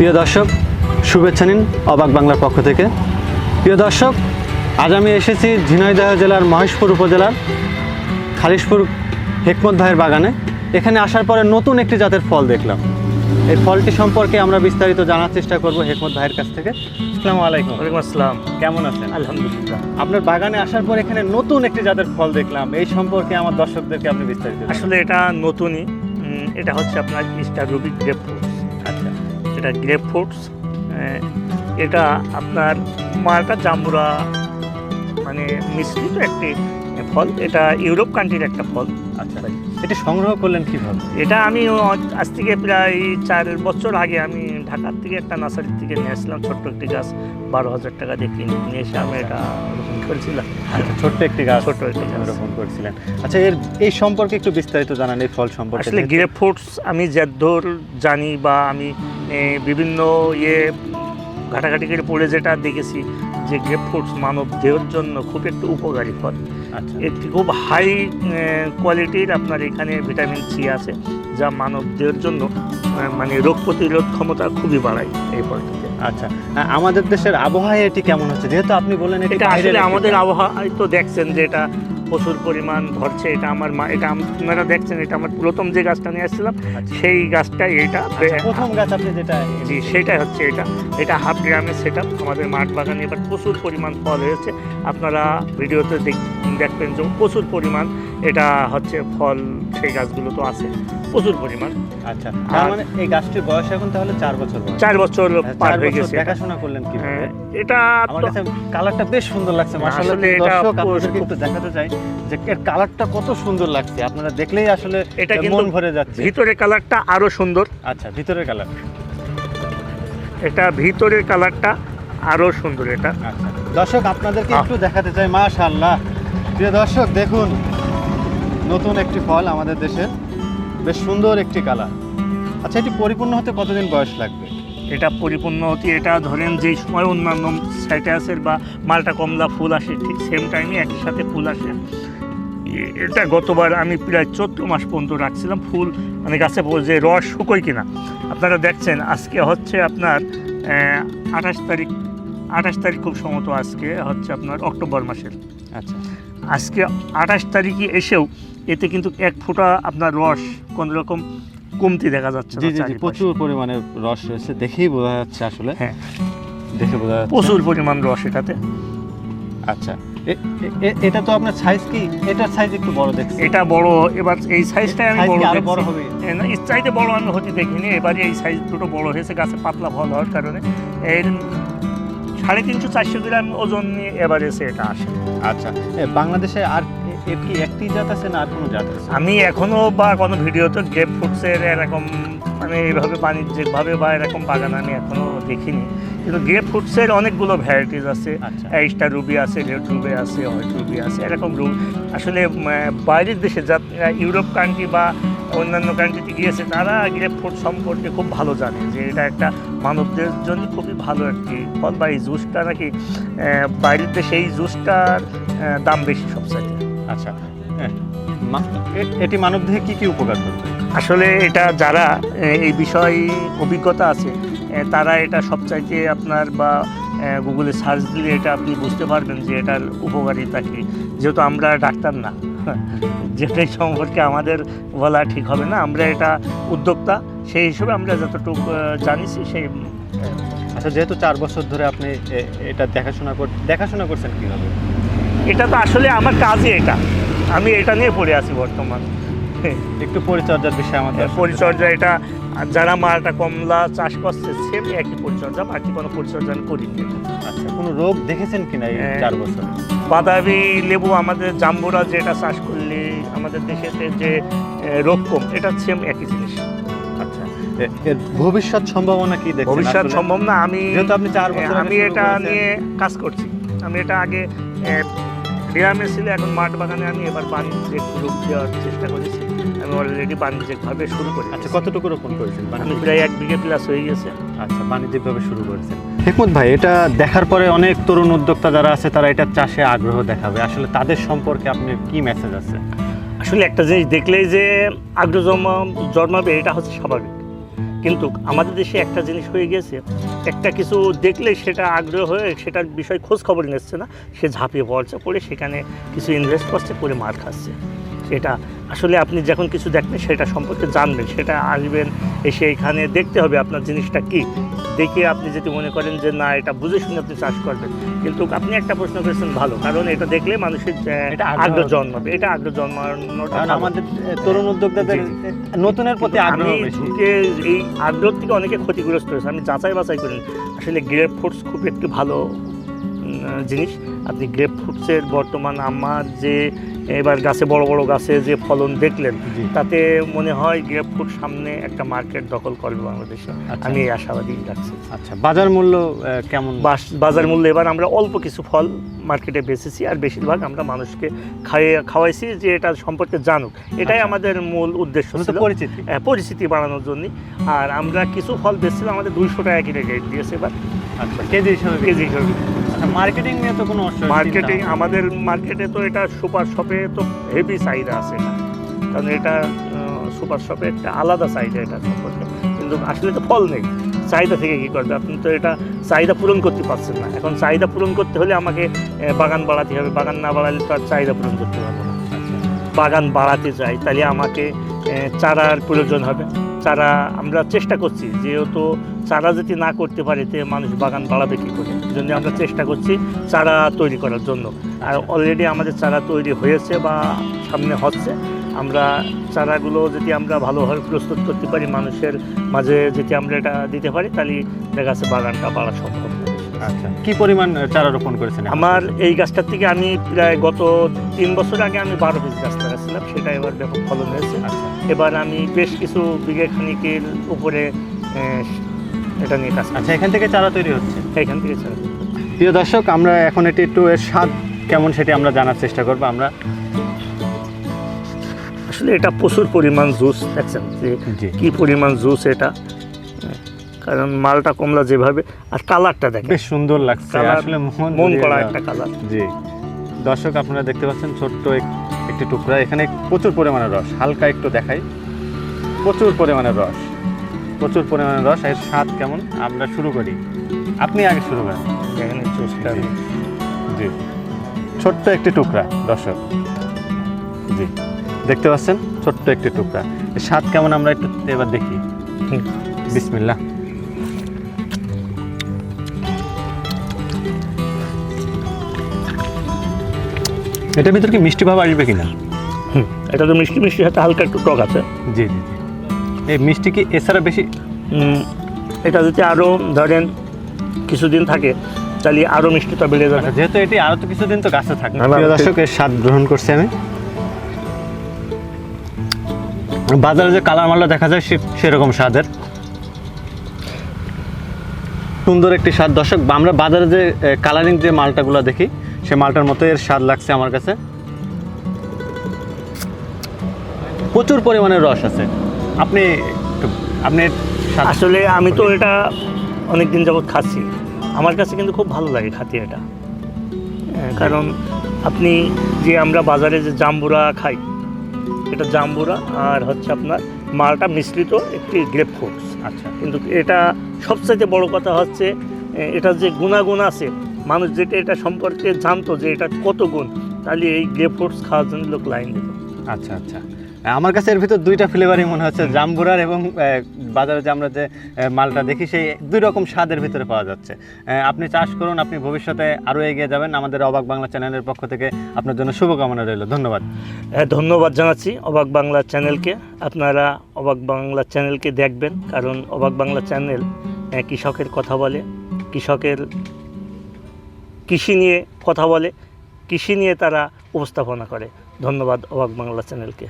প্রিয় দর্শক শুভেচ্ছা নিন অবাক বাংলার পক্ষ থেকে। প্রিয় দর্শক আজ আমি এসেছি ঝিনাইদহ জেলার মহেশপুর উপজেলার খালিশপুর হেকমত ভাইয়ের বাগানে। এখানে আসার পরে নতুন একটি জাতের ফল দেখলাম। এই ফলটি সম্পর্কে আমরা বিস্তারিত জানার চেষ্টা করব হেকমত ভাইয়ের কাছ থেকে। আসসালামু আলাইকুম। ওয়ালাইকুম আসসালাম। কেমন আছেন? আলহামদুলিল্লাহ। আপনার বাগানে আসার পর এখানে নতুন একটি জাতের ফল দেখলাম। এই সম্পর্কে আমার দর্শকদেরকে আপনি বিস্তারিত আসলে এটা নতুনই। এটা হচ্ছে আপনার স্ট্রবেরি গ্রেপ ফ্রুটস আচ্ছা এটা গ্রেপ ফ্রুটস এটা আপনার মালটা জাম্বুরা মানে মিশ্রিত একটি ফল। এটা ইউরোপ কান্ট্রির একটা ফল। আচ্ছা ভাই এটা সংগ্রহ করলেন কীভাবে? এটা আমি আজ থেকে প্রায় চার বছর আগে আমি ঢাকার থেকে একটা নার্সারির থেকে নিয়ে আসলাম ছোট্ট একটি গাছ। বারো হাজার টাকা দিয়ে কিনে নিয়ে এসে আমি এটা রোপণ করেছিলাম। আচ্ছা ছোট্ট একটি গাছ ছোট্ট একটি। রোপণ করেছিলেন। আচ্ছা এর এই সম্পর্কে একটু বিস্তারিত জানান এই ফল সম্পর্কে। আসলে গ্রেপ ফ্রুটস আমি যদ্দূর জানি বা আমি বিভিন্ন ইয়ে ঘাটাঘাটি করে পড়ে যেটা দেখেছি যে গ্রেপ ফ্রুটস মানব দেহের জন্য খুব একটু উপকারী ফল। আচ্ছা। একটি খুব হাই কোয়ালিটির আপনার এখানে ভিটামিন সি আছে যা মানব দেহের জন্য মানে রোগ প্রতিরোধ ক্ষমতা খুবই বাড়ায় এই ফলটিতে। আচ্ছা আমাদের দেশের আবহাওয়া এটি কেমন হচ্ছে যেহেতু আপনি বলেন এটা আসলে আমাদের। আবহাওয়ায় তো দেখছেন যে এটা প্রচুর পরিমাণ ধরছে এটা আমার মা এটা আপনারা দেখছেন এটা আমার প্রথম যে গাছটা নিয়ে আসছিলাম আচ্ছা। সেই গাছটাই এটা আচ্ছা, প্রথম গাছ আপনি যেটা জি সেটাই হচ্ছে এটা এটা হাফ গ্রামের সেট আমাদের মাঠ বাগানে এবার প্রচুর পরিমাণ ফল হয়েছে আপনারা ভিডিওতে দেখবেন যে প্রচুর পরিমাণ এটা হচ্ছে ফল সেই গাছগুলো তো আছে প্রচুর পরিমাণ। আচ্ছা তার মানে এই গাছটির বয়স এখন তাহলে চার বছর চার বছর পার হয়ে গেছে। দেখাশোনা করলেন কি হ্যাঁ, এটা আমার কাছে কালারটা বেশ সুন্দর লাগছে মাশাআল্লাহ দর্শক আপনাদেরকে একটু দেখাতে চাই যে এর কালারটা কত সুন্দর লাগছে। আপনারা দেখলেই আসলে এটা মন ভরে যাচ্ছে। ভিতরে কালারটা আরও সুন্দর। আচ্ছা ভিতরের কালার। এটা ভিতরের কালারটা আরও সুন্দর এটা। আচ্ছা দর্শক আপনাদেরকে একটু দেখাতে চাই মাশাআল্লাহ। প্রিয় দর্শক দেখুন নতুন একটি ফল আমাদের দেশের বেশ সুন্দর একটি কালার। আচ্ছা এটি পরিপূর্ণ হতে কতদিন বয়স লাগবে? এটা পরিপূর্ণ হতে এটা ধরেন যেই সময় অন্যান্য সাইটাসের বা মালটা কমলা ফুল আসে ঠিক সেম টাইমে একই সাথে ফুল আসে। এটা গতবার আমি প্রায় চোদ্দ মাস পর্যন্ত রাখছিলাম ফুল মানে গাছে যে রস শুকোয় কিনা। আপনারা দেখছেন আজকে হচ্ছে আপনার আঠাশ তারিখ আঠাশ তারিখ খুব সম্ভবত আজকে হচ্ছে আপনার অক্টোবর মাসের। আচ্ছা। আজকে আঠাশ তারিখে এসেও এতে কিন্তু এক ফোঁটা আপনার রস কোনো রকম কমতি দেখা যাচ্ছে জি জি প্রচুর পরিমাণে রস রয়েছে দেখেই বোঝা যাচ্ছে আসলে। হ্যাঁ। দেখে বোঝা যাচ্ছে। প্রচুর পরিমাণ রস এটাতে। আচ্ছা এটা তো আপনার সাইজ কি? এটার সাইজ একটু বড় দেখছি। এটা বড় এবার এই সাইজটাই আমি বড় আরও বড় হবে? না, এর চাইতে বড় আমি হতে দেখিনি এবারে এই সাইজ দুটো বড় হয়েছে গাছে পাতলা ফল হওয়ার কারণে। এর সাড়ে তিনশো চারশো গ্রাম ওজন নিয়ে এভারেজে এটা আসে। আচ্ছা বাংলাদেশে আর এর কি একটি জাত আছে না আর কোনো জাত আছে? আমি এখনও বা কোনো ভিডিওতে গ্রেপ ফ্রুটসের এরকম মানে এইভাবে বাণিজ্যিকভাবে বা এরকম বাগান আমি এখনও দেখিনি। কিন্তু গ্রেপ ফ্রুটসের অনেকগুলো ভ্যারাইটিস আছে। আচ্ছা। স্টার রুবি আছে রেড রুবি আছে হোয়াইট রুবি আছে এরকম রুবি আসলে বাইরের দেশে যা ইউরোপ কান্ট্রি বা অন্যান্য কান্ট্রিতে গিয়েছে তারা গ্রেপ ফ্রুট সম্পর্কে খুব ভালো জানে যে এটা একটা মানবদের জন্য খুবই ভালো একটি ফল বা এই জুসটা নাকি বাইরের দেশে এই জুসটার দাম বেশি সবচাইতে। আচ্ছা এ- এটি মানবদেহে কি কি উপকার করবে? আসলে এটা যারা এই বিষয়ে অভিজ্ঞতা আছে তারা এটা সবচাইতে আপনার বা গুগলে সার্চ দিলে এটা আপনি বুঝতে পারবেন যে এটার উপকারিতা কী। যেহেতু আমরা ডাক্তার না যেটাই সম্পর্কে আমাদের বলা ঠিক হবে না আমরা এটা উদ্যোক্তা সেই হিসেবে আমরা যতটুকু জানিছি সেই আচ্ছা যেহেতু চার বছর ধরে আপনি এটা দেখাশোনা কর দেখাশোনা করছেন কীভাবে? এটা তো আসলে আমার কাজই এটা। আমি এটা নিয়ে পড়ে আছি বর্তমান। একটু পরিচর্যার বিষয়ে আমাদের হ্যাঁ, পরিচর্যা এটা যারা মালটা কমলা চাষ করছে সেম একই পরিচর্যা বাকি কোনো পরিচর্যা আমি করিনি। আচ্ছা কোনো রোগ দেখেছেন কিনা এই হ্যাঁ। চার বছরে? বাদামি লেবু আমাদের জাম্বুরা যেটা চাষ করলে আমাদের দেশেতে যে রোগ কম এটা সেম একই জিনিস। আচ্ছা। এর ভবিষ্যৎ সম্ভাবনা কি দেখছেন ভবিষ্যৎ আসলে? সম্ভব না আমি যেহেতু আপনি চার বছর আমি এটা নিয়ে কাজ করছি। আমি এটা আগে গ্রামে ছিল এখন মাঠ বাগানে আমি এবার বাণিজ্যিক রূপ দেওয়ার চেষ্টা করেছি আমি অলরেডি বাণিজ্যিকভাবে শুরু করি আচ্ছা কতটুকু রোপণ করেছেন? আমি প্রায় এক বিঘে প্লাস হয়ে গেছে। আচ্ছা বাণিজ্যিকভাবে শুরু করেছেন। হেকমত ভাই এটা দেখার পরে অনেক তরুণ উদ্যোক্তা যারা আছে তারা এটা চাষে আগ্রহ দেখাবে। আসলে তাদের সম্পর্কে আপনি কি মেসেজ আছে? আসলে একটা জিনিস দেখলেই যে আগ্রহ জন্মাবে এটা হচ্ছে স্বাভাবিক। কিন্তু আমাদের দেশে একটা জিনিস হয়ে গেছে একটা কিছু দেখলে সেটা আগ্রহ হয়ে সেটার বিষয়ে খোঁজ খবর নিচ্ছে না, সে ঝাঁপিয়ে পড়ছে, পড়ে সেখানে কিছু ইনভেস্ট করছে করে মার খাচ্ছে। সেটা আসলে আপনি যখন কিছু দেখবেন সেটা সম্পর্কে জানবেন সেটা আসবেন এসে এখানে দেখতে হবে আপনার জিনিসটা কি। দেখে আপনি যদি মনে করেন যে না এটা বুঝে শুনে আপনি চাষ করবেন। কিন্তু আপনি একটা প্রশ্ন করেছেন ভালো কারণ এটা দেখলে মানুষের এটা আগ্রহ- জন্মাবে। এটা আগ্রহ জন্মানোটা আমাদের তরুণ উদ্যোক্তাদের। নতুনের প্রতি আগ্রহ ঝুঁকে এই আগ্রহ থেকে অনেকে ক্ষতিগ্রস্ত হয়েছে। আমি যাচাই বাছাই করি। আসলে গ্রেপ ফ্রুটস খুব একটি ভালো জিনিস। আপনি গ্রেপ ফ্রুটসের বর্তমান আমার যে এবার গাছে বড় বড় গাছে যে ফলন দেখলেন তাতে মনে হয় গ্রেপ ফ্রুট সামনে একটা মার্কেট দখল করবে বাংলাদেশে। আচ্ছা। আমি এই আশাবাদী রাখছি। আচ্ছা বাজার মূল্য কেমন? বাজার মূল্য এবার আমরা অল্প কিছু ফল মার্কেটে বেচেছি আর বেশিরভাগ আমরা মানুষকে খাইয়ে খাওয়াইছি যে এটা সম্পর্কে জানুক। এটাই আচ্ছা। আমাদের মূল উদ্দেশ্য ছিল। পরিচিতি। আহ, পরিচিতি বাড়ানোর জন্য আর আমরা কিছু ফল বেচছিলাম আমাদের দুইশো টাকা কিনে রেট দিয়েছে এবার। আচ্ছা কেজি হিসাবে কেজি হিসেবে মার্কেটিং নিয়ে তো কোনো মার্কেটিং আমাদের মার্কেটে তো এটা সুপার শপে তো হেভি চাহিদা আছে এটা কারণ এটা সুপার শপে একটা আলাদা চাহিদা এটা সম্পর্কে। কিন্তু আসলে তো ফল নেই। চাহিদা থেকে কী করবে? আপনি তো এটা চাহিদা পূরণ করতে পারছেন না। এখন চাহিদা পূরণ করতে হলে আমাকে বাগান বাড়াতে হবে। বাগান না বাড়ালে তো আর চাহিদা পূরণ করতে পারব না। আচ্ছা বাগান বাড়াতে চাই তাহলে আমাকে চারার প্রয়োজন হবে। চারা আমরা চেষ্টা করছি, যেহেতু চারা যদি না করতে পারে, তে মানুষ বাগান বাড়াবে কী করে? জন্য আমরা চেষ্টা করছি চারা তৈরি করার জন্য। আর অলরেডি আমাদের চারা তৈরি হয়েছে বা সামনে হচ্ছে। আমরা চারাগুলো যদি আমরা ভালোভাবে প্রস্তুত করতে পারি, মানুষের মাঝে যদি আমরা এটা দিতে পারি, তাহলে দেখা যাচ্ছে বাগানটা বাড়া সম্ভব। আচ্ছা। কি পরিমাণ চারা রোপণ করেছেন আমার এই গাছটার থেকে আমি প্রায় গত তিন বছর আগে আমি বারো পিস গাছ লাগাচ্ছিলাম সেটা এবার ব্যাপক ফলন হয়েছে। আচ্ছা। এবার আমি বেশ কিছু বিঘে খানিকের উপরে এটা নিয়ে কাজ আচ্ছা এখান থেকে চারা তৈরি হচ্ছে? এখান থেকে ছাড়া প্রিয় দর্শক আমরা এখন এটি একটু এর স্বাদ কেমন সেটি আমরা জানার চেষ্টা করব। আমরা আসলে এটা প্রচুর পরিমাণ জুস দেখছেন যে কি পরিমাণ জুস এটা। কারণ মালটা কমলা যেভাবে আর কালারটা দেখেন। বেশ সুন্দর লাগছে আসলে মন মন করা একটা কালার। জি। দর্শক আপনারা দেখতে পাচ্ছেন ছোট্ট এক- একটি টুকরা। এখানে প্রচুর পরিমাণে রস হালকা একটু দেখাই। প্রচুর পরিমাণে রস প্রচুর পরিমাণে রস। এর স্বাদ কেমন? আমরা শুরু করি। আপনি আগে শুরু করেন। জি। ছোট্ট একটি টুকরা দর্শক। জি। দেখতে পাচ্ছেন? ছোট্ট একটি টুকরা। স্বাদ কেমন? আমরা একটু এবার দেখি। হুম। এটার ভিতর কি মিষ্টি ভাব আসবে কিনা? হুম, এটা তো মিষ্টি মিষ্টি সাথে হালকা একটু টক আছে। জি জি জি। এই মিষ্টি কি এছাড়া বেশি? এটা যদি আরও ধরেন কিছুদিন থাকে তাহলে আরও মিষ্টিটা বেড়ে যাবে। আচ্ছা, যেহেতু এটি আরও তো কিছুদিন তো গাছে ঠিক। দর্শক এর স্বাদ গ্রহণ করছি আমি। বাজারে যে কালার মালটা দেখা যায় সেরকম স্বাদের। সুন্দর একটি স্বাদ। দর্শক বা আমরা বাজারে যে কালারিং যে মালটাগুলো দেখি সে মালটার মতো এর স্বাদ লাগছে আমার কাছে। প্রচুর পরিমাণে রস আছে। আপনি আপনি আসলে আমি তো এটা অনেক দিন যাবৎ খাচ্ছি। আমার কাছে কিন্তু খুব ভালো লাগে খাতি এটা। কারণ আপনি যে আমরা বাজারে যে জাম্বুরা খাই এটা জাম্বুরা আর হচ্ছে আপনার মালটা মিশ্রিত একটি গ্রেপ ফ্রুটস। আচ্ছা। কিন্তু এটা সবচাইতে বড় কথা হচ্ছে এটা যে গুণাগুণ আছে মানুষ যেটা এটা সম্পর্কে জানতো যে এটা কত গুণ তাহলে এই গ্রেপ ফ্রুটস খাওয়ার জন্য লোক লাইন দিত। আচ্ছা আচ্ছা। আমার কাছে এর ভিতর দুইটা ফ্লেভারই মনে হচ্ছে জাম্বুরার এবং বাজারে যে আমরা যে মালটা দেখি সেই দুই রকম স্বাদের ভিতরে পাওয়া যাচ্ছে। আপনি চাষ করুন আপনি ভবিষ্যতে আরও এগিয়ে যাবেন। আমাদের অবাক বাংলা চ্যানেলের পক্ষ থেকে আপনার জন্য শুভকামনা রইল। ধন্যবাদ। হ্যাঁ, ধন্যবাদ জানাচ্ছি অবাক বাংলা চ্যানেলকে। আপনারা অবাক বাংলা চ্যানেলকে দেখবেন কারণ অবাক বাংলা চ্যানেল কৃষকের কথা বলে। কৃষকের কৃষি নিয়ে কথা বলে কৃষি নিয়ে তারা উপস্থাপনা করে। ধন্যবাদ অবাক বাংলা চ্যানেলকে।